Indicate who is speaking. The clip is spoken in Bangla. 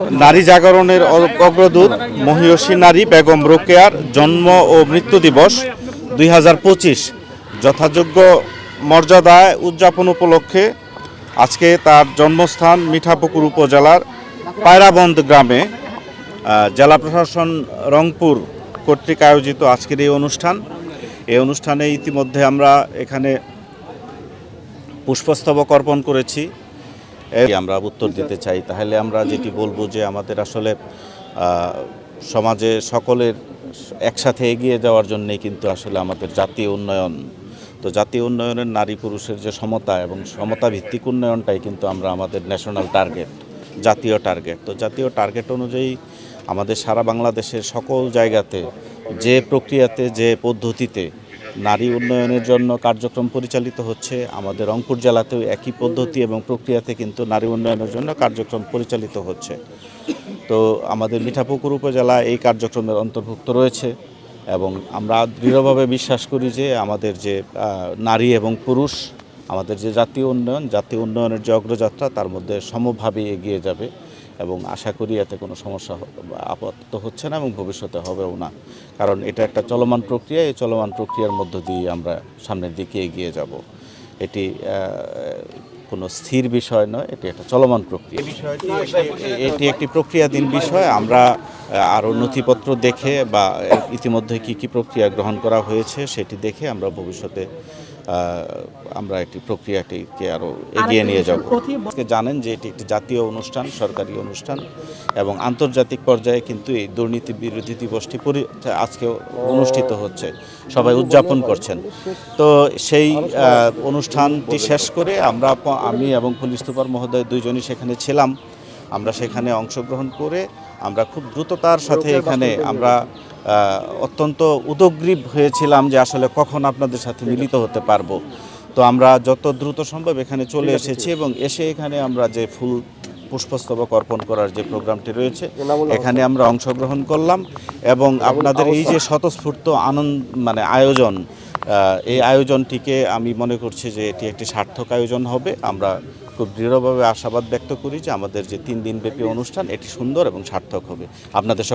Speaker 1: নারী জাগরণের অগ্রদূত মহিয়সী নারী বেগম রোকেয়ার জন্ম ও মৃত্যু দিবস দুই হাজার পঁচিশ। যথাযোগ্য মর্যাদায় উদযাপন উপলক্ষে আজকে তার জন্মস্থান মিঠাপুকুর উপজেলার পায়রাবন্দ গ্রামে জেলা প্রশাসন রংপুর কর্তৃক আয়োজিত আজকের এই অনুষ্ঠান। এই অনুষ্ঠানে ইতিমধ্যে আমরা এখানে পুষ্পস্তবক অর্পণ করেছি। আমরা উত্তর দিতে চাই, তাহলে আমরা যেটি বলব যে আমাদের আসলে সমাজে সকলের একসাথে এগিয়ে যাওয়ার জন্যই কিন্তু আসলে আমাদের জাতীয় উন্নয়ন, তো জাতীয় উন্নয়নের নারী পুরুষের যে সমতা এবং সমতা ভিত্তিক উন্নয়নটাই কিন্তু আমরা আমাদের ন্যাশনাল টার্গেট জাতীয় টার্গেট তো জাতীয় টার্গেট অনুযায়ী আমাদের সারা বাংলাদেশের সকল জায়গাতে যে প্রক্রিয়াতে, যে পদ্ধতিতে নারী উন্নয়নের জন্য কার্যক্রম পরিচালিত হচ্ছে। আমাদের রংপুর জেলাতেও একই পদ্ধতি এবং প্রক্রিয়াতে কিন্তু নারী উন্নয়নের জন্য কার্যক্রম পরিচালিত হচ্ছে। তো আমাদের মিঠাপুকুর উপজেলা এই কার্যক্রমের অন্তর্ভুক্ত রয়েছে এবং আমরা দৃঢ়ভাবে বিশ্বাস করি যে আমাদের যে নারী এবং পুরুষ, আমাদের যে জাতীয় উন্নয়ন, জাতীয় উন্নয়নের যে অগ্রযাত্রা, তার মধ্যে সমভাবে এগিয়ে যাবে। এবং আশা করি এতে কোনো সমস্যা আপাতত হচ্ছে না এবং ভবিষ্যতে হবেও না। কারণ এটা একটা চলমান প্রক্রিয়া এই চলমান প্রক্রিয়ার মধ্য দিয়ে আমরা সামনের দিকে এগিয়ে যাব। এটি কোনো স্থির বিষয় নয় এটি একটা চলমান প্রক্রিয়া। বিষয়টি এটি একটি প্রক্রিয়াধীন বিষয়। আমরা আরও নথিপত্র দেখে বা ইতিমধ্যে কি কি প্রক্রিয়া গ্রহণ করা হয়েছে সেটি দেখে আমরা ভবিষ্যতে আমরা একটি প্রক্রিয়াটিকে আরও এগিয়ে নিয়ে যাব। আজকে জানেন যে এটি একটি জাতীয় অনুষ্ঠান সরকারি অনুষ্ঠান এবং আন্তর্জাতিক পর্যায়ে কিন্তু এই দুর্নীতি বিরোধী দিবসটি আজকে অনুষ্ঠিত হচ্ছে। সবাই উদযাপন করছেন। তো সেই অনুষ্ঠানটি শেষ করে আমরা আমি এবং পুলিশ সুপার মহোদয় দুইজনই সেখানে ছিলাম। আমরা সেখানে অংশগ্রহণ করে আমরা খুব দ্রুততার সাথে এখানে আমরা অত্যন্ত উদগ্রীব হয়েছিলাম যে আসলে কখন আপনাদের সাথে মিলিত হতে পারব। তো আমরা যত দ্রুত সম্ভব এখানে চলে এসেছি এবং এসে এখানে আমরা যে ফুল পুষ্পস্তবক অর্পণ করার যে প্রোগ্রামটি রয়েছে এখানে আমরা অংশগ্রহণ করলাম এবং আপনাদের এই যে স্বতঃস্ফূর্ত আনন্দ মানে আয়োজন এই আয়োজনটিকে আমি মনে করছি যে এটি একটি সার্থক আয়োজন হবে। আমরা খুব দৃঢ়ভাবে আশাবাদ ব্যক্ত করি যে আমাদের যে তিন দিনব্যাপী অনুষ্ঠান, এটি সুন্দর এবং সার্থক হবে। আপনাদের